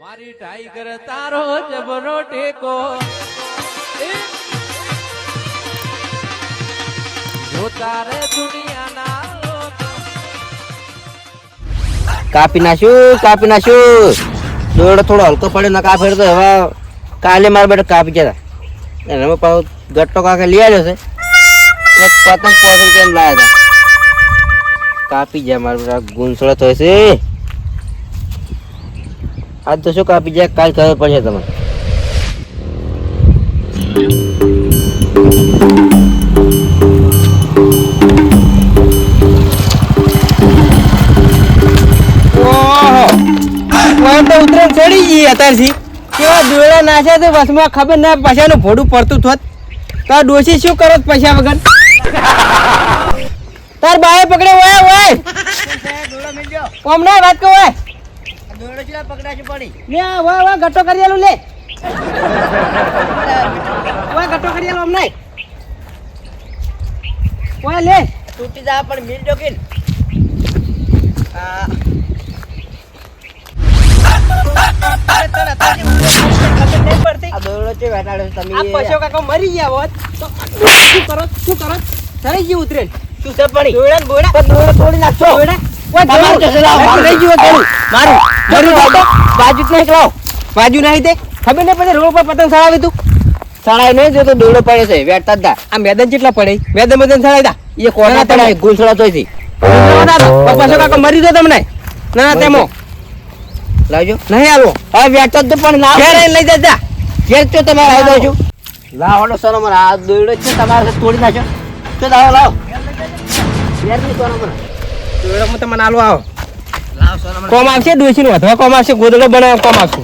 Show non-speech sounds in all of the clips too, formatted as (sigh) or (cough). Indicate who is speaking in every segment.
Speaker 1: મારી ટાઈગર તારો જબરો ટેકો જોતારે દુનિયાના
Speaker 2: કાપી નાખ્યું કાપી નાખ્યું. દોડ થોડો હલકો પડ્યો ના કાપી તો હવે કાલે મારા બેટા કાપી ગયા હતા. એને પાછો ગટ્ટો કાકે લઈ આવ્યો છે. એક પતંગ પાંચ રૂપિયા લાવ્યા હતા. કાપી ગયા મારા બેટા, ગુંસળો થયો છે. આજ તો શું કાપી જાય, કાલ ખબર પડશે તમને. ઉતરણ ચડી અત્યારથી. કેવા દોડા નાખ્યા તો બસમાં ખબર ના પૈસાનું ભોડું પડતું થોત તો આ શું કરો પૈસા વગર? તાર બાએ પકડે ઓય ઓય વાત કહો ઓય લે આ વાહ વાહ કરી આલું લે. ઓય ગટ્ટો કરી આલું અમને ઓય લે. તૂટી જા પણ મિલ જોકીન આ. આ દોરડો
Speaker 3: મરી ગયા હોત. તો શું કરો શું કરો થઈ ગયું ઉતરેલ.
Speaker 2: શું છે પડી
Speaker 3: દોડા
Speaker 2: દોરડો તોડી નાખશો.
Speaker 3: દોડા
Speaker 2: તમારું જશે લાવો, મારું રહી ગયું હતું. મારું. મારું બાજુ બાજુ નહીં લાવો
Speaker 3: બાજુ નાહી દે. ખબર નહીં પછી રોડ પર પતંગ સળાવી તું?
Speaker 2: સડાઈ નહીં જો તો દોરડો પડે છે. વેટતા જ
Speaker 3: આ મેદાન કેટલા પડે. મેદાન મેદાન સળાવી દા.
Speaker 2: એ કોના પડાય ગુંસળા તોયથી
Speaker 3: પૈસો કાકા મરી જો તમને. ના ના
Speaker 2: લાવજો.
Speaker 3: નહીં આવો.
Speaker 2: હવે વેટતા જ પણ ના
Speaker 3: ઘેર લઈ જા જા.
Speaker 2: ઘેર તો તમારે આવી દઉં છું. લાવો સોનો મને આ દોરડો છે તમારે તોડી નાખ્યો. તો લાવો લાવો. ઘેર નહીં સોનો મને
Speaker 3: દોડામાં તમને આલો આવો. કોમ આવશે? ડોસી નું વધવા કોમ આવશે? ગોદડો આવશે?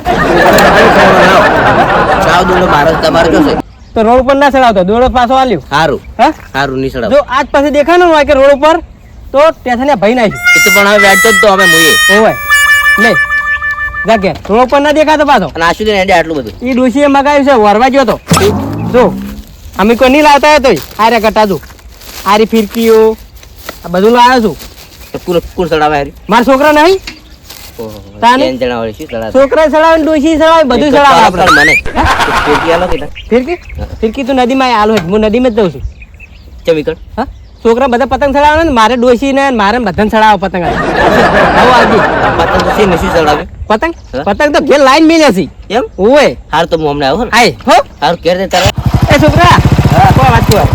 Speaker 2: જ તમારો જોશે
Speaker 3: તો રોડ ઉપર ના ચડાવતો દોડો પાછો આલ્યો.
Speaker 2: સારું
Speaker 3: હા?
Speaker 2: સારું નહીં સડાવો
Speaker 3: જો આજ પાસે દેખાનું હોય કે રોડ ઉપર તો સ્ટેશને ભાઈ નાખ્યું
Speaker 2: એ તો પણ હવે વેટતો જ તો અમે મુઈએ.
Speaker 3: હોય. નહીં. જા ઘેર. રોડ ઉપર ના દેખાતો પાછો.
Speaker 2: અને આશુ દે આટલું બધું.
Speaker 3: એ ડોશીએ મગાવ્યું છે વરવા ગયો તો. જો અમે કોઈ નહીં લાવતા હતો આ રે કટાતું. આ રી ફિરકીઓ. આ બધું લાવ્યો છું.
Speaker 2: કુલ કુલ સડાવે હારી?
Speaker 3: મારા છોકરા નહીં તાને?
Speaker 2: ત્રણ શું સડાવે?
Speaker 3: છોકરા ચડાવે ડોશી ચડાવે બધું
Speaker 2: એક જ
Speaker 3: ચડાવે
Speaker 2: પાડો
Speaker 3: આપણે.
Speaker 2: મને. પેટી આલો કે
Speaker 3: ફિરકી? ફિરકી તું નદીમાં આલો હું નદીમાં જ જઉં છું.
Speaker 2: ચમીકળ
Speaker 3: હા? છોકરા બધા પતંગ ચડાવે ને મારે ડોસી ને મારે બધાને ચડાવે પતંગ. આવો આવજી
Speaker 2: પતંગ છે
Speaker 3: પતંગ? પતંગ તો ઘેર લાઈન મેલ્યા છે.
Speaker 2: એમ?
Speaker 3: ઓય
Speaker 2: હાર તો હું હમણાં આવું
Speaker 3: આય હો.
Speaker 2: હાર ઘેર દે તારા.
Speaker 3: એ છોકરા કોઈ વાત કર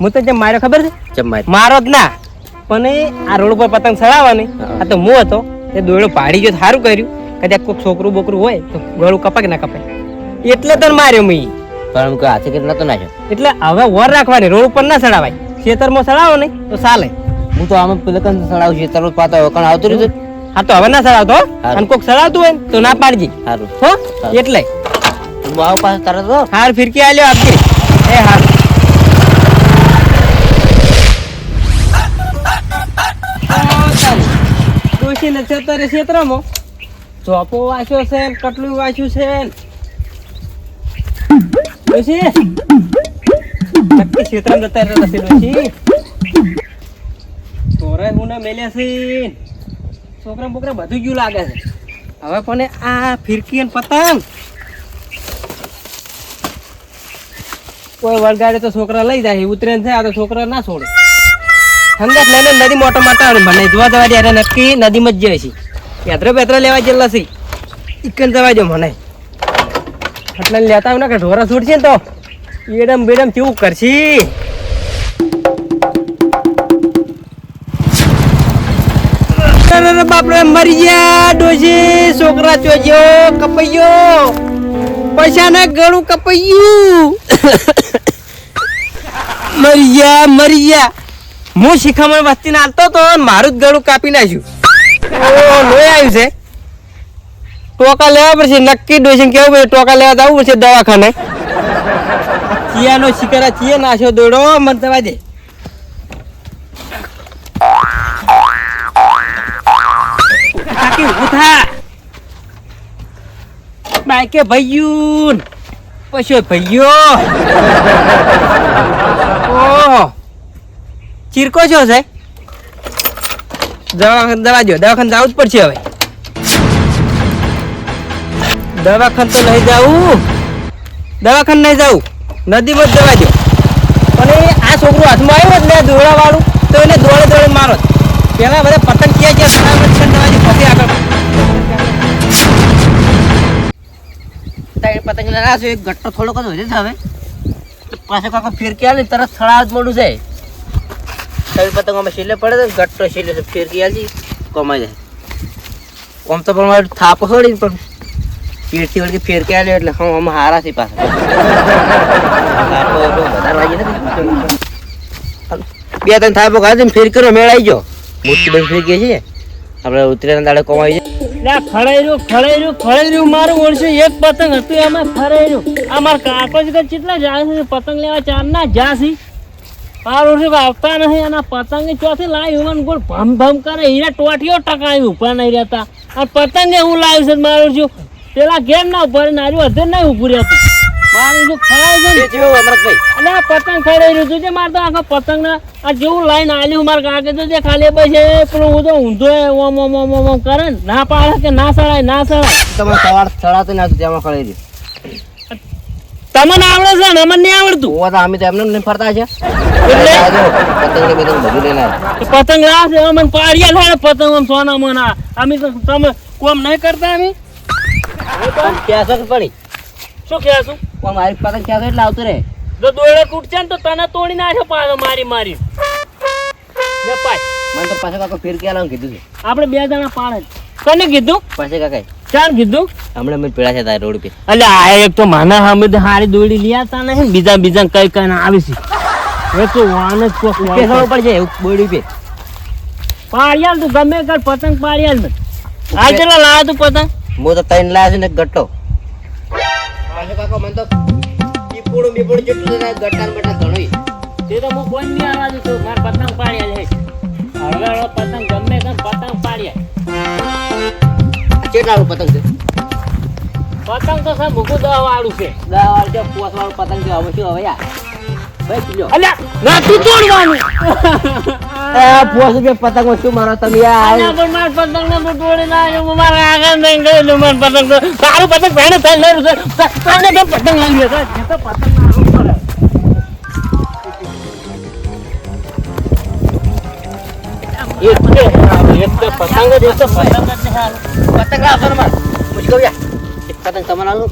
Speaker 3: હું તો જેમ માર્યો ખબર છે?
Speaker 2: જમાય
Speaker 3: મારો જ ના. પણ એ આ રોડ ઉપર પતંગ ચડાવવાની. આ તો હું હતો. એ દોયડો પાડી ગયો તો સારું કર્યું. કદાચ કોઈક છોકરું બોકરું હોય તો ગળું કપાય ના કપાય. એટલે તને માર્યો મી
Speaker 2: પણ કોઈ હાથે કેટલા તો નાખ્યો.
Speaker 3: એટલે હવે વર રાખવાની રોડ ઉપર ના ચડાવાય. ખેતરમાં ચડાવો ને તો ચાલે.
Speaker 2: હું તો આમાં પેલા ચડાવું સડાવું છું તરત પાતો કણ આવતું રહ્યું
Speaker 3: હા તો હવે ના ચડાવતો. અને કોઈક ચડાવતું હોય તો ના પાડજી.
Speaker 2: સારું
Speaker 3: હો એટલે.
Speaker 2: હું આવું પાછો તરત
Speaker 3: હાર ફિરકી આલ્યો આપજે. એ હાર. ડોશી ને છેતરે છેતરામાં. ચોપો વાંચ્યો છે કટલું વાંચ્યું છે. ડોશી હું મેલ્યા છે છોકરા બોકરા બધું ગયું લાગે છે. હવે પણ આ ફિરકી પતંગ? કોઈ વળગાડે તો છોકરા લઈ જાય ઉતરેન છે આ તો છોકરા ના છોડે. સંગત લઈને નદી મોટો માટા મને જોવા જવા દે નક્કી નદીમાં જ જાય છે પેતરો પેતરો લેવા જેલા છે ઇકન જવા દો મને. એટલે લેતા આવું ને કે ઢોરા છૂટશે ને તો. એડમ બેડમ કેવું કરશી? અરે મરી ગયા છોકરા ચોજ્યો કપાઈયો પૈસા ના ગળું કપાયું (coughs) મરી ગયા મરી ગયા. હું શિખામણ વસ્તી નાલતો તો મારું જ ગળું કાપી નાખ્યું. લોહી આવ્યું છે. ટોકા લેવા પડશે, નક્કી ડોસીને કેવું પડે ટોકા લેવા જવું પડશે દવાખાને. ચિયાનો શિકારા ચિયા નાખ્યો દોડો, મન દવા દે. કાકી ઊભું થા બાઈકે ભૈયું પછી ભૈયો. ચીરકો છો સાહેબ? દવાખાને દવા જો દવાખાન જવું જ પડશે હવે. દવાખાન તો નહીં જવું. દવાખાન નહીં જવું. નદીમાં જ દવા જો એ આ છોકરું હાથમાં આવ્યો જ ને દોડા વાળું તો એને દોડે દોડે મારો પેલા બધા પતંગ ક્યાં ક્યાં છંડાવા પછી આગળ.
Speaker 2: પતંગ છે એક ગટ્ટો થોડોક જ છે હવે. પાછો કાકો ફિરકી આલે ને તરત થળાવ જ મોડું જાય. તારી પતંગ અમે છેલ્લે પડે તો ગટ્ટો શીલે તો ફિરકી આલજી કમાઈ જાય. આમ તો પણ મારે થાપો છોડી પણ ચીડથી વળગી ફિરકી આલે એટલે હું અમે હારા છે પાછા. બે ત્રણ થાપો ખાધી ને ફિરકીનો મેળ આવી ગયો. મોટી બધી ફિરકી છે. આપણે ઉતરેના દાડે કમાઈ જાય
Speaker 4: ખળેર્યું ખળેર્યું ખળેર્યું મારું ઓળશે. એક પતંગ હતું એમાં ખરેર્યું આ મારા જ કેટલા જાય છે? પતંગ લેવા ચાર ના જાસી. પાર કે આવતા નથી અને પતંગ ચોથી લાવ્યું મને ગોળ ભમ ભમ કરે. એને ટોટીઓ ટકાવી ઊભા નહીં રહેતા. આ પતંગ હું લાવ્યું છે મારું છું પેલા ઘેર ના ઊભા રહીને આર્યું હજુ નહીં ઉભું રહેતું. મારું જો ખાય છે ને?
Speaker 2: એ જેવો અમરતભાઈ.
Speaker 4: એટલે આ પતંગ ખડાઈ રહ્યું તું મારે તો આખા પતંગ ના આ જેવું લાઈન આલ્યું મારે કાકે તો જે ખાલી એ પેલું હું તો ઊંધો ઓમ ઓમ ઓમ ઓમ કરે ના. પાડે કે ના સળાય ના સળાય
Speaker 2: તમે સવાર સળાતું ના જમા ખળી રહ્યું
Speaker 4: તમને આવડે છે ને અમને નહીં આવડતું.
Speaker 2: ઓવા તો અમે તો એમને નહીં ફરતા છે? પતંગ ને બધું બધું લઈને
Speaker 4: પતંગ લાવે છે અમને પારિયા થાય પતંગ આમ સોના મોના. અમે તો તમે કોમ નહીં કરતા અમે?
Speaker 2: પણ કે પડી?
Speaker 4: શું કહે
Speaker 2: કોમ મારી પતંગ ક્યાંસો એટલે આવતું રે
Speaker 4: જો દોડે તૂટશે ને તો તને તોડી નાખે પાછો મારી મારી. લે પાય.
Speaker 2: મને તો પાછો કાકો ફિરકી આલાનું કીધું છે.
Speaker 4: આપણે બે જણા પાડે. તને કીધું?
Speaker 2: પાછે કાકા
Speaker 4: ચાલ કીધું?
Speaker 2: હમણાં અમે પેલા છે તારા રોડ પે.
Speaker 4: એટલે આ એક તો માના સામે તો હારી દોડી લઈ આવતા નહીં ને બીજા બીજા કઈ કઈ ને આવી છે. એ તો વાન જ કોક
Speaker 2: પેસવું પડશે એવું બોડી પે
Speaker 4: પાડ્યાલ તું ગમે કર પતંગ પાડ્યાલ ને. આ કેટલા લાવ્યા તું પતંગ?
Speaker 2: હું તો તૈન લાયા છે ને ગટ્ટો પાછો કાકો મને તો પીપુડું બીપુડું જેટલું છે ને ગટ્ટા ઘણું
Speaker 4: તે તો હું કોઈ નહીં આવવા દઉં મારે પતંગ પાડ્યા છે. હળવે હળવે પતંગ ગમે કર પતંગ પાડ્યા
Speaker 2: આ કેટલાનું પતંગ છે.
Speaker 4: પતંગ તો સાહેબ મૂકું દવા વાળું છે.
Speaker 2: દસ વાળું છે પોસ વાળું પતંગ છે હવે શું હવે યાર? પતંગ
Speaker 4: પતંગ ને હું તોડી નાખ્યો હું મારા. આગળ નહીં ગયેલું માર પતંગ તો તારું પતંગ પહેણે થઈ લેરું છે તને કેમ પતંગ લાવી છે જે તો પતંગ લાવવું પડે એક છે એક તો પતંગ જ એક તો પતંગ જ નહીં હાલ.
Speaker 2: પતંગ લાવશો ને માર મુશ્કેલ એક પતંગ તમારે આલું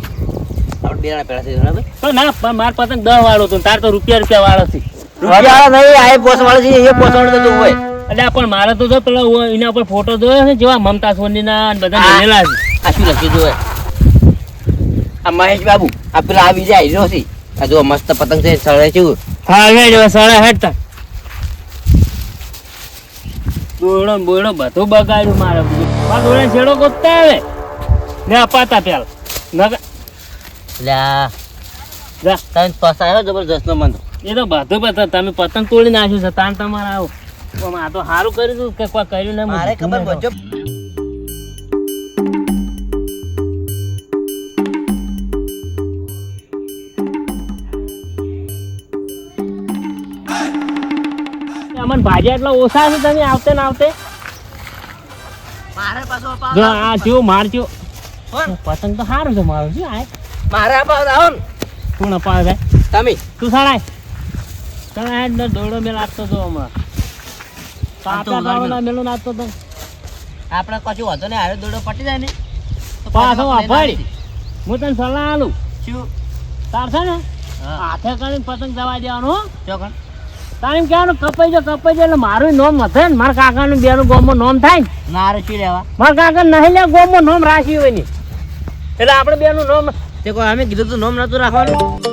Speaker 2: આપણે બે પેલા છે બરાબર?
Speaker 4: તો ના પણ માર પતંગ દસ વાળો હતો તાર તો રૂપિયા રૂપિયા વાળો છે.
Speaker 2: રૂપિયા નહીં આ પોસ વાળો છે એ પોસ વાળો તો હોય.
Speaker 4: એટલે પણ મારે તો જો પેલો એના ઉપર ફોટો જોયો છે જેવા મમતા સોની ના બધા
Speaker 2: હા.
Speaker 4: છે.
Speaker 2: આ શું લખ્યું જોવે આ મહેશ બાબુ આ પેલા આવી જાય હીરો છે. આ જો મસ્ત પતંગ છે સળે છે
Speaker 4: હા હેડ હવે સાડા હેડતા દોડો ને બધું બગાડ્યું મારે મારા દોડે છેડો ગોતતા આવે? ને અપાતા પેલા. નકર
Speaker 2: એટલે આ
Speaker 4: જા
Speaker 2: તમે પાસ આવ્યો જબરજસ્ત નો મન
Speaker 4: એ તો બધું બધા તમે પતંગ તોડી નાખ્યું છે તાન તમારે આવો. પણ આ તો સારું કર્યું કે કોઈ કર્યું નહીં
Speaker 2: મારે ખબર બચો
Speaker 4: અમને ભાજી એટલા ઓછા છે તમે આવતે ને આવતે?
Speaker 2: મારે પાછો
Speaker 4: જો આ જેવું મારજો પતંગ તો સારું છે મારું શું આ?
Speaker 2: મારે પાસ આવો ને.
Speaker 4: કોણ અપાવે
Speaker 2: તમે.
Speaker 4: તું સડાય સડાય જ દોડો મેલ આપતો તો હમણાં. કાકા દાવના મેલો નાખતો તો.
Speaker 2: આપણે કશું વાંધો નહીં હારે દોડો પટી જાય ને.
Speaker 4: પાછો વાપરી હું તને સલાહ આલું
Speaker 2: શું?
Speaker 4: તાર છે ને? હાથે કરીને પતંગ દવા દેવાનું હો.
Speaker 2: ચોકન
Speaker 4: તારે ક્યાં કપાઈ જો કપાઈ જો એટલે મારું નોમ હશે ને. મારા કાકાનું બેનું ગોમો નોમ થાય ને.
Speaker 2: મારે શું લેવા?
Speaker 4: મારા કાકા નહીં લે ગોમો નોમ રાખ્યું હોય ને. એટલે આપણે બેનું નોમ
Speaker 2: તે કોઈ અમે કીધું તું નોમ નતું રાખવાનું?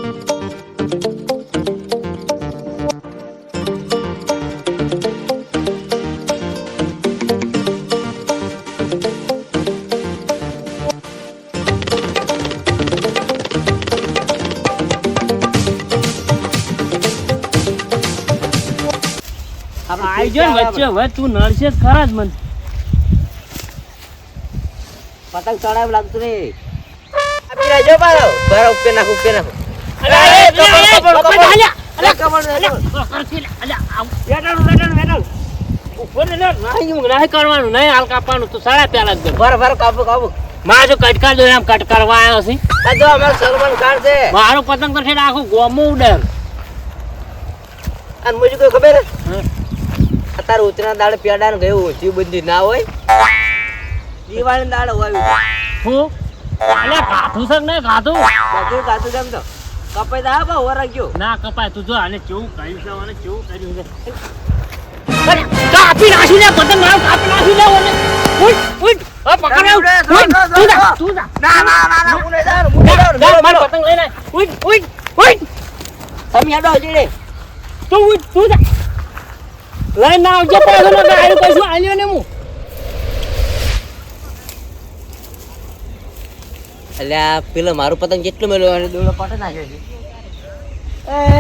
Speaker 4: આવી જો વચ્ચે હવે તું નડશે જ ખરા જ મને.
Speaker 2: પતંગ ચડાવ લાગતું રે આપી રાજો પાડો. બરો ઉપર નાખો ઉપર નાખો.
Speaker 4: અરે, અરે, અરે, અરે,
Speaker 2: કપડ, કપડ,
Speaker 4: કપડ,
Speaker 2: અરે, કપડ,
Speaker 4: અલ્યા, કરથી લે, અલ્યા, આવ, વેટાણું, વેટાણું, વેટાણું. ઉપર ને નહીં, નહીં કરવાનું નહીં હાલ કાપવાનું તું સાડા પેલા જ.
Speaker 2: બરો બરો કાબુ કાબુ
Speaker 4: મારે જો કટકા દો એમ કટકારવા આવ્યો છે.
Speaker 2: આ જો અમારો છે.
Speaker 4: મારો પતંગ તો છે આખું ગોમો ઉડે
Speaker 2: અને મુજે કોઈ ખબર હે?
Speaker 4: હમ.
Speaker 2: ઉતરા દાડે પેડા ને ગયું જીવ બંધી ના હોય. દિવાળી દાડે હોય.
Speaker 4: હું? અલે ગાધું છે ને ગાધું?
Speaker 2: બધું કાચું કેમ તો કપાઈ દા બા ઓર ગયો
Speaker 4: ના કપાય તું જો આને કેવું કર્યું છે આને કેવું કર્યું છે. અરે, કાપી નાખી લે પતંગ મારો કાપી નાખી લે ઓને. ઉઠ ઉઠ. ઓ પકડ આવ. તું જા તું જા.
Speaker 2: ના ના ના ના મુને
Speaker 4: જા, જા, મારો પતંગ લઈને ઉઠ ઉઠ ઉઠ.
Speaker 2: તમે હેડો જીડે
Speaker 4: તું ઉઠ તું જા. લઈને આવજે પાછો ને ગાડી પછી આલ્યો ને હું.
Speaker 2: એટલે આ પેલો મારું પતંગ કેટલું મેળવ્યો? અને દોડો પાટે નાખ્યો છે.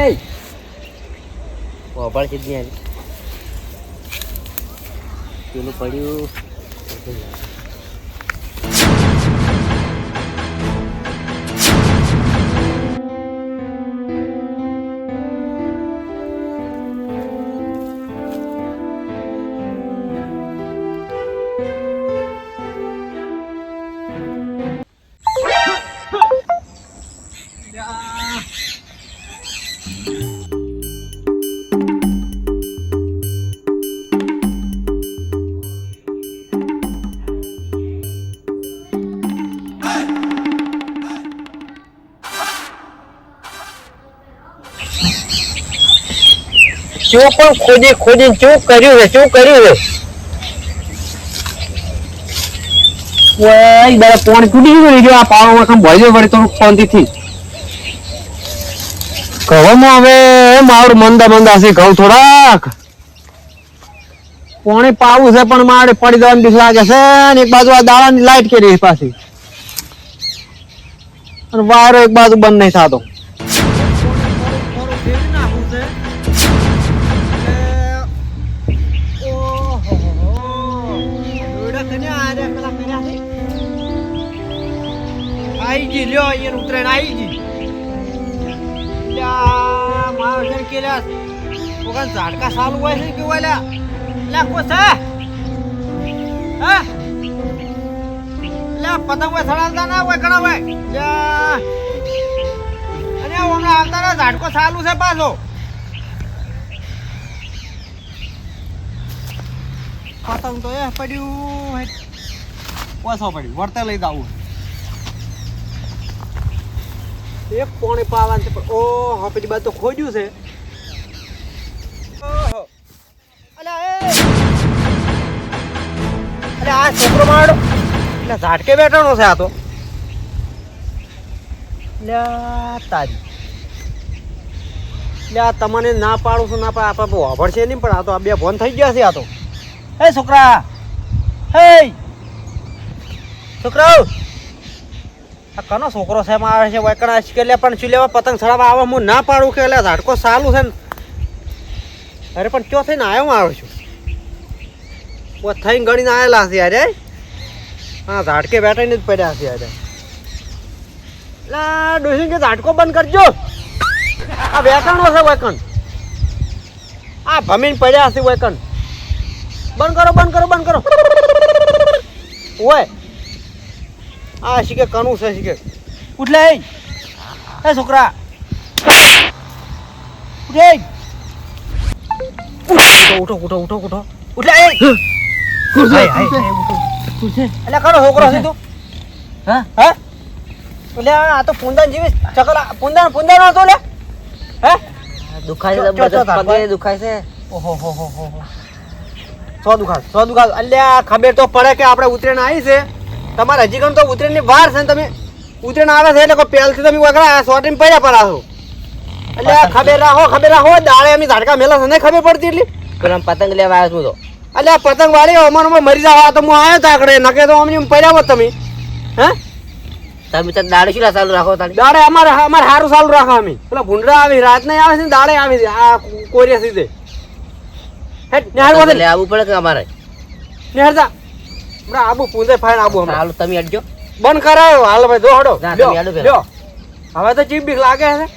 Speaker 2: એ ઓભાળ સીધી આવી પેલું પડ્યું.
Speaker 3: શું પણ ખોદી ખોદી શું કર્યું છે શું કર્યું છે. ઓય બરા પોણ તૂટી ગયું જો આ પાવામાં કામ ભર્યો વળી થોડુંક શાંતિથી. ઘઉંમાં હવે મારું મંદા મંદા છે ઘઉં થોડાક. પોણે પાવું છે પણ મારે પડી દેવાની બીક લાગે છે અને એક બાજુ આ દાળાની લાઈટ કરી પાછી. અને વાયરો એક બાજુ બંધ નહીં થતો.
Speaker 5: લ્યો અહીંયા ઉતરાયણ આવી ગઈ મારા મારો છે કે લ્યા ઓગન ઝાડકા સારું હોય છે કેવું લ્યા? કો છે? હા? લ્યા, પતંગ હોય સડાવતા ના હોય ઘણા હોય લ્યા. અને હમણાં આવતા ઝાડકો સાલું છે પાછો. પતંગ તો એ પડ્યું ઓછો પડ્યું. વર્તે લઈ જાવું એક પોણે પાવાન છે, પણ ઓહો પેલી બાજુ ખોજ્યું છે. અરે આ છોકરો મારો. એટલે ઝાટકે બેઠાનો છે આ તો. તારી. લ્યા તમને ના પાડું છું, ના પાડ. આપણે બહુ છે નહીં, પણ આ તો આ બે ફોન થઈ ગયા છે આ તો. હે, છોકરા. હે. છોકરાઓ. આ કનો છોકરો છે, એમાં આવે છે વૈકણા કે એટલે પણ શું પતંગ ચડાવવા આવે હું ના પાડું કે એટલે ઝાડકો સારું છે ને. અરે, પણ ક્યો થઈને આવ્યો આવ્યો છું? ઓ થઈને ગણીને આવેલા છે અરે હા? ઝાડકે બેઠાઈને જ પડ્યા છે અરે એટલે ડોસી કે ઝાડકો બંધ કરજો. આ વેકણો છે વૈકણ આ ભમીને પડ્યા છે વૈકણ બંધ કરો બંધ કરો બંધ કરો. ઓય આ શીખે કનું છે શીખે. ઉઠલે એ એ છોકરા. ઉઠે ઉઠો ઉઠો ઉઠો ઉઠો ઉઠો ઉઠલે એટલે કનો છોકરો છે તું. હા? હા? એટલે આ તો પુંદાન જેવી ચકલા પુંદાન પુંદાન હતો લે. હે?
Speaker 2: દુખાય છે પગે દુખાય છે.
Speaker 5: ઓહો હો હો હો હો. સો સો દુખાન અલ્યા ખબર તો પડે કે આપણે ઉતરેણ આવી છે. તમારે હજી ગણ તો ઉતરેણની વાર છે ને તમે ઉતરેણ આવે છે એટલે કોઈ પહેલથી તમે વગડા ને પડ્યા પડા છો. એટલે ખબર રાખો ખબર રાખો દાડે એમની ઝાડકા મેલા છે નહીં ખબર પડતી એટલી?
Speaker 2: પેલા પતંગ લેવા આવ્યો છું તો.
Speaker 5: એટલે આ પતંગ વાળી અમારમાં મરી જાવ તો હું આવ્યો તાકડે નકે તો અમને પડ્યા હોત તમે. હે?
Speaker 2: તમે તો દાડે શું ચાલુ રાખો તારી
Speaker 5: દાડે અમારે અમારે સારું ચાલુ રાખો અમે. પેલા ભૂંડરા આવી રાત નહીં આવે છે દાડે આવી છે આ કોરિયા સીધે. હેટ
Speaker 3: એટલે
Speaker 2: લેવા આવવું પડે કે અમારે?
Speaker 5: નિહાળ જા હમણાં આબુ પૂંજે ફાઈન આબુ હમણાં.
Speaker 2: હાલ તમે અડજો
Speaker 5: બંધ કરાયો હાલ ભાઈ હડો.
Speaker 2: ના, તમે હેડો
Speaker 5: લ્યો. હવે તો ચીપ બીક લાગે છે.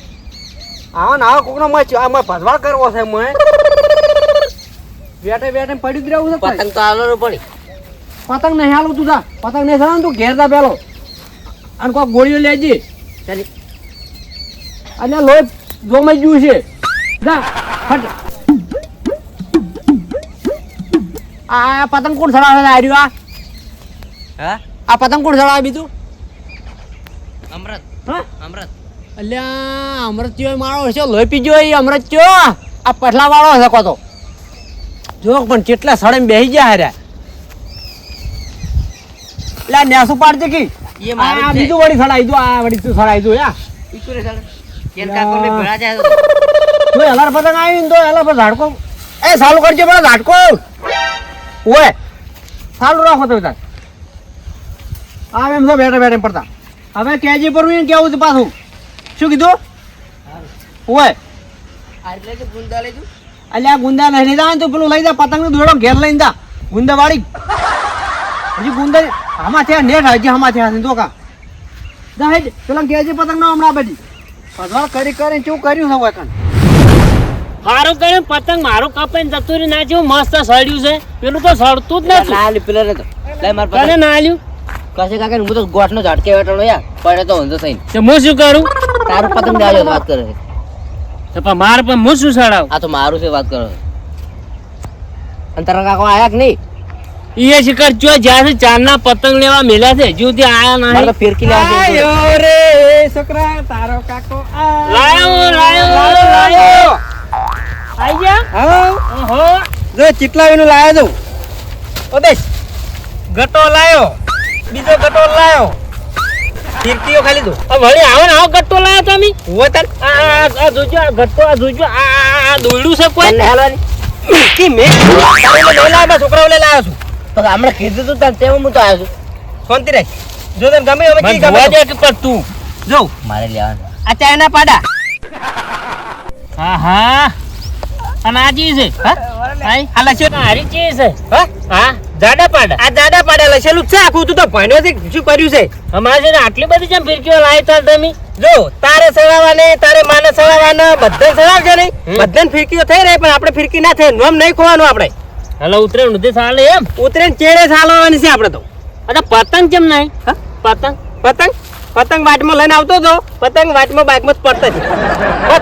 Speaker 5: આવા ને આવા કોકનો આ ભજવાળ કરવો છે મય બેઠે બેઠે પડ્યું જ રહેવું છે
Speaker 2: પતંગ તો હાલો પડી.
Speaker 5: પતંગ નહીં હાલું તું જા. પતંગ નહીં ચડાવ તું ઘેર જા પેલો. અને કોઈ ગોળીઓ લેજે.
Speaker 2: ચાલી.
Speaker 5: અને લોહી જોમાઈ ગયું છે. જા ફટ આ પતંગ કોણ સડાવે છે? આર્યું આ.
Speaker 2: હા?
Speaker 5: આ પતંગ કોણ ચડાવે બીજું?
Speaker 2: અમૃત.
Speaker 5: હા?
Speaker 2: અમૃત.
Speaker 5: અલ્યા અમૃત ચિયો મારો હશે લોહી પીજો એ અમૃત જો. આ પટલા વાળો હશે કોતો. જો પણ કેટલા સડે બેહી ગયા હાર્યા એટલે નેસુ પાડજે કી.
Speaker 2: એ મારું.
Speaker 5: બીજું વળી સડાઈ દો આ વળી તું સડાઈ દો યા.
Speaker 2: ઈકુરે જાય?
Speaker 5: તો એલાર પતંગ આવી તો પર ઝાડકો. એ સારું કરજો પેલા ઝાડકો. ઓય ચાલુ રાખો તો તાર. આ એમ તો બેઠા બેઠા પડતા. હવે કેજી પર હું કેવું છે પાછું? શું કીધું? ઓય.
Speaker 2: એટલે આ ગુંદા
Speaker 5: અલ્યા ગુંદા નહીં લઈ લીધા તો પેલું લઈ જા પતંગનું દોડો ઘેર લઈને જા. ગુંદા વાળી હજી ગુંદા આમાં થયા નેટ હજી આમાં થયા છે ધોકા દહેજ પેલા કેજી પતંગ ના હમણાં બધી. પધવાળ કરી કરીને શું કર્યું છે વાકણ
Speaker 4: સારું કર્યું પતંગ મારું કપાઈને જતું ના જેવું મસ્ત સડ્યું છે. પેલું તો સડતું જ નથી.
Speaker 2: પેલા ને કશે કાકે હું તો ગોઠનો ઝાટકે વેટાડો યાર પડે તો વાંધો થઈને.
Speaker 4: તો હું શું કરું?
Speaker 2: તારું પતંગ દેજો વાત કરે છે.
Speaker 4: તો પણ માર પણ હું શું સડાવ?
Speaker 2: આ તો મારું છે વાત કરો. અંતર કાકો આયા કે નહીં?
Speaker 4: એ શિકાર જો જ્યાંથી ચાંદના પતંગ લેવા મેલ્યા છે જો સુધી આયા
Speaker 2: ના તો ફેરકી લેવા
Speaker 5: આયો રે છોકરા તારો કાકો
Speaker 4: લાયો લાયો લાયો આઈ ગયા?
Speaker 5: હા.
Speaker 4: ઓહો.
Speaker 5: જો ચીટલાવીનું લાયો છું ઓ દેશ. ગટો લાયો. બીજો ગટો લાયો. કીર્તિઓ ખાલી દો.
Speaker 4: આ વળી આવો ને આવો ગટ્ટો લાયો તમે
Speaker 5: હોય તન
Speaker 4: આ આ આ જોજો આ ગટ્ટો આ જોજો આ આ દોડ્યું છે કોઈ?
Speaker 2: ને. હાલવાની
Speaker 5: કે મે લાવ્યા છોકરાઓ લે લાવ્યો છું.
Speaker 2: તો હમણાં કીધું તું તને તેમાં હું તો આવ્યો છું.
Speaker 5: શાંતિ રહે જો તને ગમે હવે કી ગમે
Speaker 4: દે કે પણ તું.
Speaker 5: જો.
Speaker 2: મારે લેવાનું.
Speaker 5: આ ચાયના પાડા.
Speaker 4: હા હા. અને આ ચીજ છે.
Speaker 5: હા? આ લસ્યો
Speaker 4: હારી ચીજ છે.
Speaker 5: હા?
Speaker 4: હા? જાડા પાડા
Speaker 5: આ દાદા પાડા લસેલું છે. આખું તું તો ભણ્યો છે શું કર્યું છે.
Speaker 4: અમારે છે ને આટલી બધી જેમ ફિરકીઓ લાવી તો તમે.
Speaker 5: જો તારે સવાવાને તારે માને સડાવવાને બધા સડાવજો નહીં.
Speaker 4: હમ.
Speaker 5: ફિરકીઓ થઈ રહી પણ આપણે ફિરકી ના થાય. નોમ નહીં ખોવાનું આપણે.
Speaker 4: હલો ઉતરે નથી સાલે એમ.
Speaker 5: ઉતરે ચેડે સાલવાની છે આપણે તો.
Speaker 4: અરે પતંગ કેમ નહીં? પતંગ?
Speaker 5: પતંગ? પતંગ વાટમાં લઈને આવતો હતો. પતંગ વાટમાં બાઇકમાં જ પડતા છે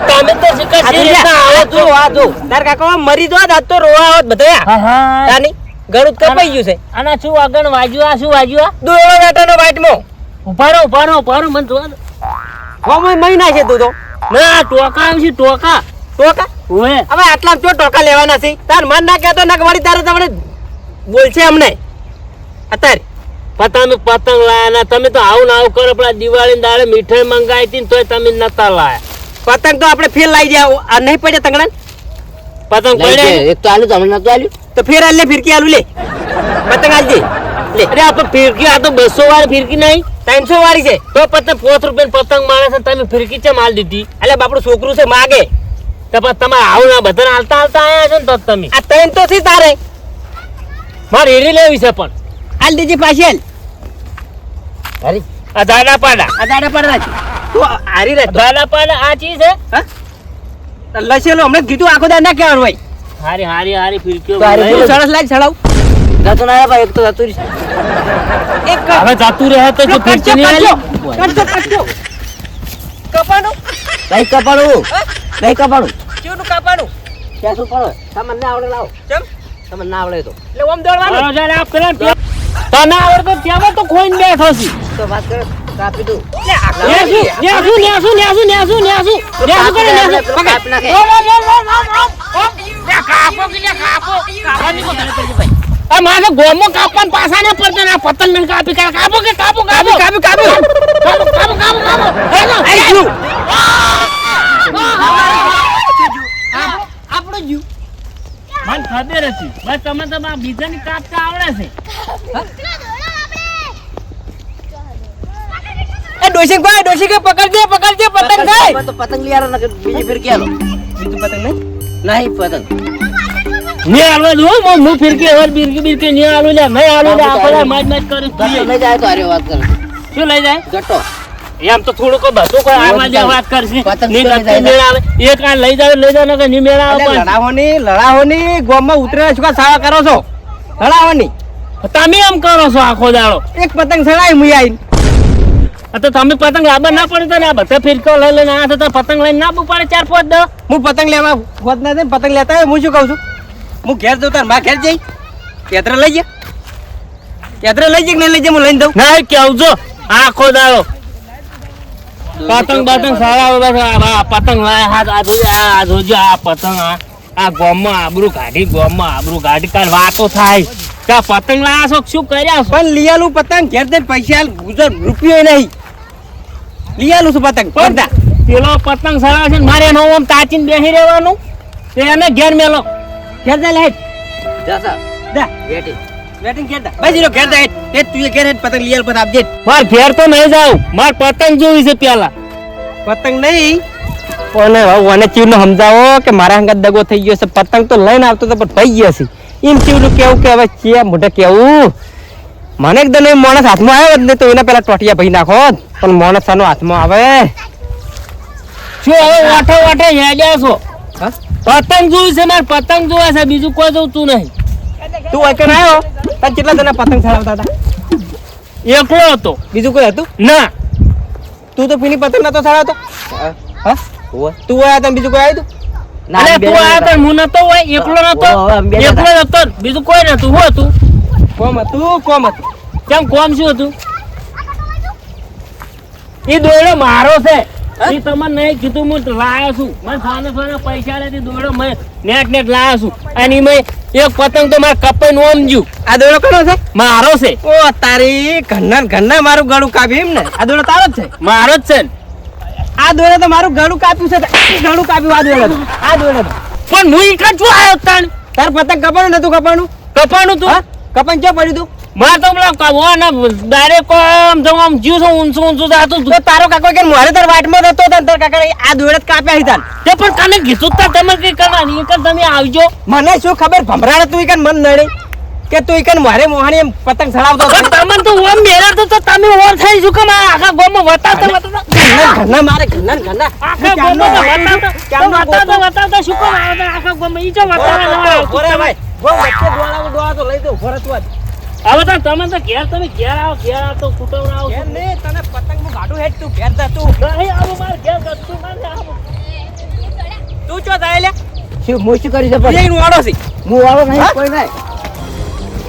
Speaker 4: તમે તો રીતના આવો
Speaker 5: જો આ જો તાર કાકો મરી જો આજ તો રોવા આવત બધા.
Speaker 4: હા હા.
Speaker 5: તાની? ગળું કપાઈ ગયું છે.
Speaker 4: આના શું આગળ વાજ્યું આ શું વાજ્યું આ?
Speaker 5: દોડો વેટાનો વાટમો.
Speaker 4: ઉભારો ઉભારો ઉભારો મને જોવા દો.
Speaker 5: મહી નાખે તું તો.
Speaker 4: ના ટોકા આવશે ટોકા.
Speaker 5: ટોકા?
Speaker 4: ઓએ.
Speaker 5: હવે આટલા જો ટોકા લેવાના છે. તાર મન ના કહેતો ના વળી તારે તમને બોલશે અમને. અત્યારે.
Speaker 4: પતંગ પતંગ લાયા ના તમે તો આવું ના આવું કરો પણ દિવાળી દાડે મીઠાઈ મંગાવી હતી ને તોય તમે નતા લાયા.
Speaker 5: પતંગ તો આપણે ફેર લાવી જાય આ નહીં પડે તંગડા
Speaker 4: પતંગ
Speaker 2: પડે એક તો આલ્યું તમને હમણાં નતું આલ્યું.
Speaker 5: તો ફેર આલ લે ફિરકી આલુ લે. પતંગ આલજે. લે.
Speaker 4: અરે આ ફિરકી આ તો બસો વાળી ફિરકી નહીં.
Speaker 5: ત્રણસો વાળી છે.
Speaker 4: તો પતંગ પોત રૂપિયા પતંગ માણસ તમે ફિરકી ચમ આલ દીધી?
Speaker 5: એટલે બાપડું છોકરું છે માગે.
Speaker 4: તો પણ તમારે આવું ના બધાને હાલતા હાલતા આયા છો ને તો તમે.
Speaker 5: આ ત્રણ તો છે તારે.
Speaker 4: મારે એડી લેવી છે પણ.
Speaker 5: આલ દેજે પાછી
Speaker 2: હારી.
Speaker 4: આ દાડા પાડા.
Speaker 5: આ દાડા પાડા તું હારી રહે
Speaker 4: દાડા પાડા આ ચીજ છે?
Speaker 5: લસેલો હમણાં કીધું આખો દાડા ના કહેવાનું હોય.
Speaker 4: હારી હારી હારી ફિરક્યો
Speaker 2: તો
Speaker 5: તું. સરસ લાગ છડાવ
Speaker 2: જતો ના ભાઈ એક તો જતું.
Speaker 5: એક
Speaker 4: હવે જાતું રહે તો જો ફિરકી નહીં આલી.
Speaker 5: કપાનું
Speaker 2: લઈ કપાડું. લઈ કપાડું?
Speaker 5: ચેવનું કાપાનું
Speaker 2: ક્યાં શું પડો તમને ના આવડે લાવો.
Speaker 5: ચમ?
Speaker 2: તમને ના આવડે તો.
Speaker 5: એટલે ઓમ દોડવાનું.
Speaker 4: હાલો જ્યારે આ પેલા ટે- તને આવડતો ત્યાં તો ખોઈને બેઠો છે.
Speaker 2: તો વાત કરે કાપી દઉં.
Speaker 4: ન્યાસુ ન્યાસુ ન્યાસુ ન્યાસુ ન્યાસુ ન્યાસુ ન્યાસુ કરે, ન્યાસુ
Speaker 2: પેલો કાપી નાખે.
Speaker 4: ઓમ, ઓમ, ઓમ, ઓમ, મારે ગોમો કાપવાનું પાછા ને પડતો ને પતંગ ને કાપી કાપો. કે કાપો કાપો. કાપી કાપો કાપો. કાપો કાપો કાપો આપણો જીવ મને ખબર હતી. બસ તમે તમે બીજાની કાપતા આવડે છે.
Speaker 5: ડોસી ભાઈ ડોસી કે પકડ દે પકડ દે પતંગ ભાઈ
Speaker 2: તો પતંગ લઈ આવો બીજી ફેર કે આલો
Speaker 5: બીજું પતંગ નહીં?
Speaker 2: નહીં પતંગ.
Speaker 4: ને આલવા દો હું હું ફિરકી હર બિરકી બિરકી ને આલુ લે નહીં આલુ લે આપણે માજ માજ કરી
Speaker 2: લઈ જાય તો હારે વાત કરે.
Speaker 4: શું લઈ જાય?
Speaker 2: ગટ્ટો
Speaker 4: એમ તો થોડુંક બધું કોઈ આવા જે વાત કરશે. ની એક આ લઈ જાવ લઈ જાવ નકરની મેળ આવે
Speaker 5: અલે
Speaker 4: પણ.
Speaker 5: લડાવોની લડાવોની ગોમમાં ઉતરે શું કા સાવા કરો છો? લડાવોની.
Speaker 4: તમે એમ કરો છો આખો દાડો.
Speaker 3: એક પતંગ સડાય મુઈ આઈને
Speaker 4: આ તો તમે પતંગ લાવવા ના પડે તો ને આ બધા ફિરકો લઈ લઈને આ તો પતંગ લઈને ના પડે ચાર પાંચ દો
Speaker 3: હું પતંગ લેવા હોત ના પતંગ લેતા હું શું કહું છું? હું ઘેર જઉં તારમાં ઘેર જઈ. કેતરે લઈ જા. કેતરે લઈ જાય કે નહીં લઈ જા હું લઈને દઉં.
Speaker 4: ના કેવું છો આખો દાડો. પતંગ પતંગ સારા આવે બસ આ- આ પતંગ લાયા હાથ આ જોજો આ જોજો આ પતંગ આ. આ ગોમમાં આબરૂ કાઢી ગોમમાં આબરું કાઢી. કાલ વાતો થાય. ત્યાં પતંગ લાયા છો શું કર્યા
Speaker 3: પણ લીયાલું પતંગ ઘેર પૈસા ગુજર રૂપિયો નહીં. લીયાલું છું પતંગ. પડતા
Speaker 4: પેલો પતંગ સરાવે છે મારે એનો આમ તાચીને બેસી રહેવાનું? તે એને ઘેર મેલો.
Speaker 3: ઘેર જા લેટ
Speaker 2: જા સા.
Speaker 3: જા.
Speaker 2: વેટી
Speaker 3: વેટિંગ ઘેર જા. ભાઈ જીરો ઘેર જા. હેઠ. હેઠ તું ઘેર હેઠ પતંગ લીયાલ પછી આપજે.
Speaker 4: માર ઘેર તો નહીં જાઉં. માર પતંગ જોવી છે પેલા.
Speaker 3: પતંગ નહીં? કોને ઓને ચીવનો સમજાવો કે મારા હંગાત દગો થઈ ગયો છે. પતંગ તો લઈને આવતો તો પણ ગયો છે. એમ ચીવનું કેવું કે હવે ચિયા મોઢે કેવું? મને એકદમ એ માણસ હાથમાં આવ્યો ને તો એના પેલા ટોટિયા ભાઈ નાખો પણ માણસ સાનો હાથમાં આવે.
Speaker 4: શું હવે વાઠે વાઠે હેડ્યા છો? પતંગ જોયું છે મારે પતંગ જોવા છે બીજું કોઈ જોતું નહીં.
Speaker 3: તું વાંચન આવ્યો? તાર કેટલા જણા પતંગ ચડાવતા હતા?
Speaker 4: એકલો હતો.
Speaker 3: બીજું કોઈ હતું?
Speaker 4: ના.
Speaker 3: તું તો પેલી પતંગ નતો ચડાવતો? હા. તું આવ્યા તને બીજું કોઈ આવ્યું
Speaker 4: ના તું આયા તો હું નતો હોય એકલો નતો. એકલો નતો બીજું કોઈ નતું. હું હતું?
Speaker 3: કોમ હતું? કોમ હતું?
Speaker 4: કેમ કોમ શું હતું? એ દોડો મારો છે. એ તમને નહીં કીધું હું લાયો છું. મને સાને સાને પૈસા લેતી દોડો મેં નેટ નેટ લાયો છું. અને મેં એક પતંગ તો મારે કપાઈને ઓમજ્યું
Speaker 3: આ દોડો કોનો છે?
Speaker 4: મારો છે.
Speaker 3: ઓ તારી ઘરના ને ઘરના મારું ગળું કાપ્યું એમ ને આ દોડો તારો જ છે?
Speaker 4: મારો જ છે
Speaker 3: આ દોડે તો મારું ગળું કાપ્યું છે. ગળું કાપ્યું આ દોડે આ દોડે.
Speaker 4: પણ હું ઈ છું આવ્યો તાણ
Speaker 3: તાર પતંગ કપાણું નતું કપાણું?
Speaker 4: કપાણું તું?
Speaker 3: હા કપાણ ક્યાં પડ્યું તું?
Speaker 4: મારે તો પેલા કવાના ડાયરેક્ટ આમ જો આમ જીવ છું ઊંચું ઊંચું જાતું
Speaker 3: તો તારો કાકો કે મારે તાર વાટમાં હતો તાર તાર કાકા આ દોડત કાપ્યા હતા
Speaker 4: તે પણ કાને કીધું તો તમે કઈ કરવાની? એ તમે આવજો.
Speaker 3: મને શું ખબર ભમરાડે તું કે મન નડે? કે તું કન મારે મોહાણી એમ પતંગ ચડાવતો હતો?
Speaker 4: તમને તો ઓમ મેરા તો તો તમે ઓર થઈ જો કેમ આ આખા ગામમાં વતાવતા વતાવતા
Speaker 3: ઘરના મારે ઘરના ઘરના.
Speaker 4: આખા ગામમાં તો વતાવતા કેમ વતાવતા વતાવતા શું કેમ આખા ગામમાં ઈ જો વતાવવા
Speaker 3: ના ઓરે ભાઈ બહુ વચ્ચે દોડાવો ડોળા તો લઈ દો રે
Speaker 4: હવે તો તમે તો ઘેર તમે ઘેર આવો ઘેર આવો તો કુટવડા આવો
Speaker 3: એમ ને તને પતંગનું ગાડું હેડ તું ઘેર જા તું.
Speaker 4: નહીં આવો મારે ઘેર જા તું માર આવો.
Speaker 3: તું ચો જાય લે.
Speaker 2: શું હું કરી છે પણ
Speaker 3: એનું વાડો છે.
Speaker 2: હું વાળો નહીં કોઈ નહીં.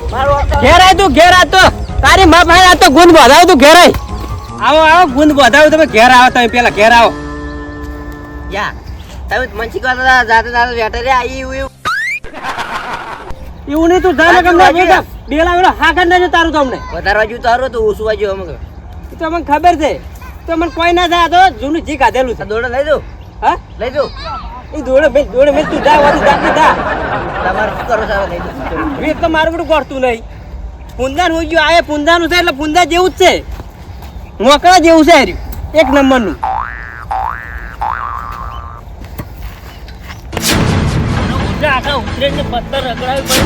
Speaker 3: ઘેર આય તું ઘેર આ તો. તારી મા ભાઈ આ તો ગુંદ બધાવ તું ઘેરાય આવો આવો ગુંદ બધાવ તમે ઘેર આવો તમે પેલા ઘેર આવો.
Speaker 2: યા તમે મન શીખવા જાતે જાતે વેટર રે આઈ એવું
Speaker 3: એવું નહીં તું જા કમ
Speaker 2: ના
Speaker 3: બેટા બેલા વેલો હાકર ના જો તારું તમને
Speaker 2: વધારવા બાજુ તારો તો ઓછું બાજુ
Speaker 3: અમને. તો મને ખબર છે. તો મને કોઈ ના થાય તો જૂનું જી કાઢેલું છે.
Speaker 2: દોડો લઈ દો
Speaker 3: હા?
Speaker 2: લઈ દો
Speaker 3: એ દોડે મેં દોડે મેં તું જા વાતું જાતે જા.
Speaker 2: તમારે કરો લઈ દો
Speaker 3: મેં તો? મારું બધું ગોળતું નહીં. પુંદાન હોય ગયું આ પુંદાનું છે એટલે પુંદા જેવું જ છે. મોકળા જેવું છે હાર્યું. એક નંબરનું.
Speaker 4: આખા ઉતરીને પથ્થર રગડાવી પડે.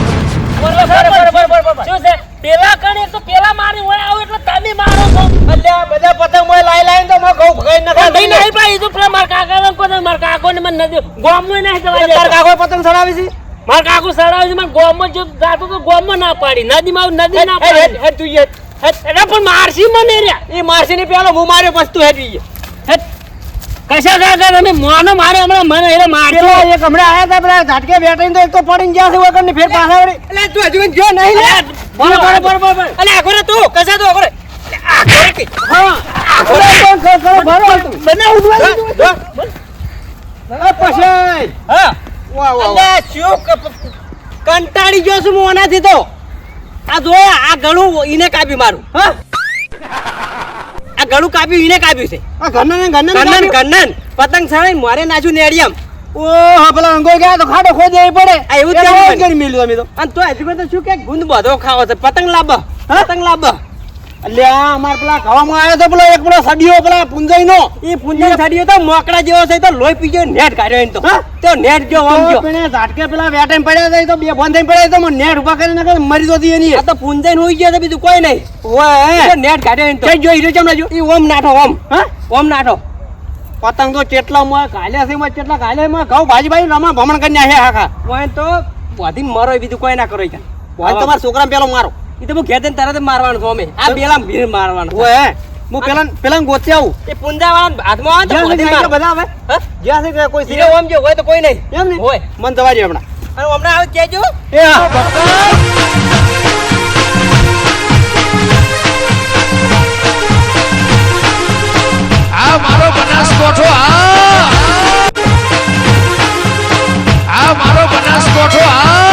Speaker 4: શું છે? પેલા કણે તો પેલા મારી હોય આવો એટલે તમે મારો છો.
Speaker 3: અલ્યા બધા પતંગ મોય લાઈ લાઈને તો મો ઘઉં ભગાઈ
Speaker 4: નખા નહીં નહીં ભાઈ તો પેલા મારા કાકા ને કોને માર મારા કાકો ને મને નથી ગોમમાં નહીં જવા
Speaker 3: તાર કાકો પતંગ ચડાવી છે?
Speaker 4: માર કાકો સડાવે છે મને ગોમમાં જો જાતો તો ગોમમાં ના પાડી. નદીમાં નદી ના
Speaker 3: હેડ, હેડ,
Speaker 4: પાડી.
Speaker 3: હે તું યે હેડ.
Speaker 4: અરે પણ મારસી મને રહ્યા
Speaker 3: એ મારસી ને પેલો હું માર્યો પછી તું ગયો.
Speaker 4: હેટ. કશા કાકા તમે? મોનો મારે હમણાં મને એને માર્યો.
Speaker 3: એક હમણાં આયા તા પેલા ઝાટકે બેઠાઈને તો એક તો પડીને ગયા છે વગર ને ફેર પાછા વળી. એટલે તું હજુ જો નહીં લે.
Speaker 4: બોલો, બોલો.
Speaker 3: અલે આખો તું કસા તો કે હા. રે તો. કરો તું બને ઉડવા પછી હા. વાહ વાહ અલે શું કંટાળી ગયો છું હું આનાથી તો. આ જોયા આ ગળું ઈને કાપી મારું. હા. આ ગળું કાપ્યું ઈને કાપ્યું છે.
Speaker 5: આ ઘનન ઘનન ઘનન
Speaker 3: ગન્નન પતંગ સડાઈ મારે નાજુ નેડિયમ.
Speaker 5: ઓહો પેલા અંગો ગયા તો ખાડો ખોદે પડે.
Speaker 3: આ એવું જ
Speaker 5: કરી મેલ્યું તો.
Speaker 3: અને તો હજુ તો શું કે? ગુંદ બધો ખાવો છે. પતંગ લાબ પતંગ લાબ.
Speaker 5: અલ્યા અમાર પેલા ખાવામાં આવ્યો તો પેલો એક પેલો સડિયો પેલા પુંજાઈ નો
Speaker 3: એ પુંજન છાડ્યો તો મોકડા જેવો છે તો લોહી પી ગયો નેટ કાઢ્યો તો. તો નેટ જો આમ ગયો.
Speaker 5: ઝાટકે પેલા વેટાઈને પડ્યા હતા તો બે બંધ પડ્યા તો નેટ ઊભા કરીને નાખે મરી જતી એની
Speaker 3: આ તો પુંજન હોઈ ગયો બીજું કોઈ નહીં.
Speaker 5: ઓય
Speaker 3: નેટ કાઢ્યો તો.
Speaker 5: જોઈ રહ્યો
Speaker 3: ઓમ નાઠો ઓમ.
Speaker 5: હા?
Speaker 3: ઓમ નાઠો.
Speaker 5: પતંગ તો કેટલા માં ઘાલ્યા છે માં કેટલા ઘાલ્યા માં? ઘઉં ભાજી ભાઈ રમા ભમણ કરી નાખ્યા હાખા
Speaker 3: કોઈ તો વધી મરો બીજું કોઈ ના કરો કાંઈ.
Speaker 5: તમારા છોકરા પેલો મારો.
Speaker 3: એ તો હું ઘેર જઈને તરત મારવાનું છું અમે. આ પેલા ભીર મારવાનું
Speaker 5: હોય હે. પેલા પેલા ગોતે આવું.
Speaker 3: એ પુંજા વાળા હાથમાં આવે તો.
Speaker 5: બધા આવે જ્યાં સુધી કોઈ
Speaker 3: હીરો આમ જો હોય તો કોઈ નહીં.
Speaker 5: એમ ને?
Speaker 3: હોય.
Speaker 5: મન દે હમણાં.
Speaker 3: અને હમણાં આવે કહેજો.
Speaker 5: એ આ મારો બનાસકોઠો આ મારો બનાસકોઠો આ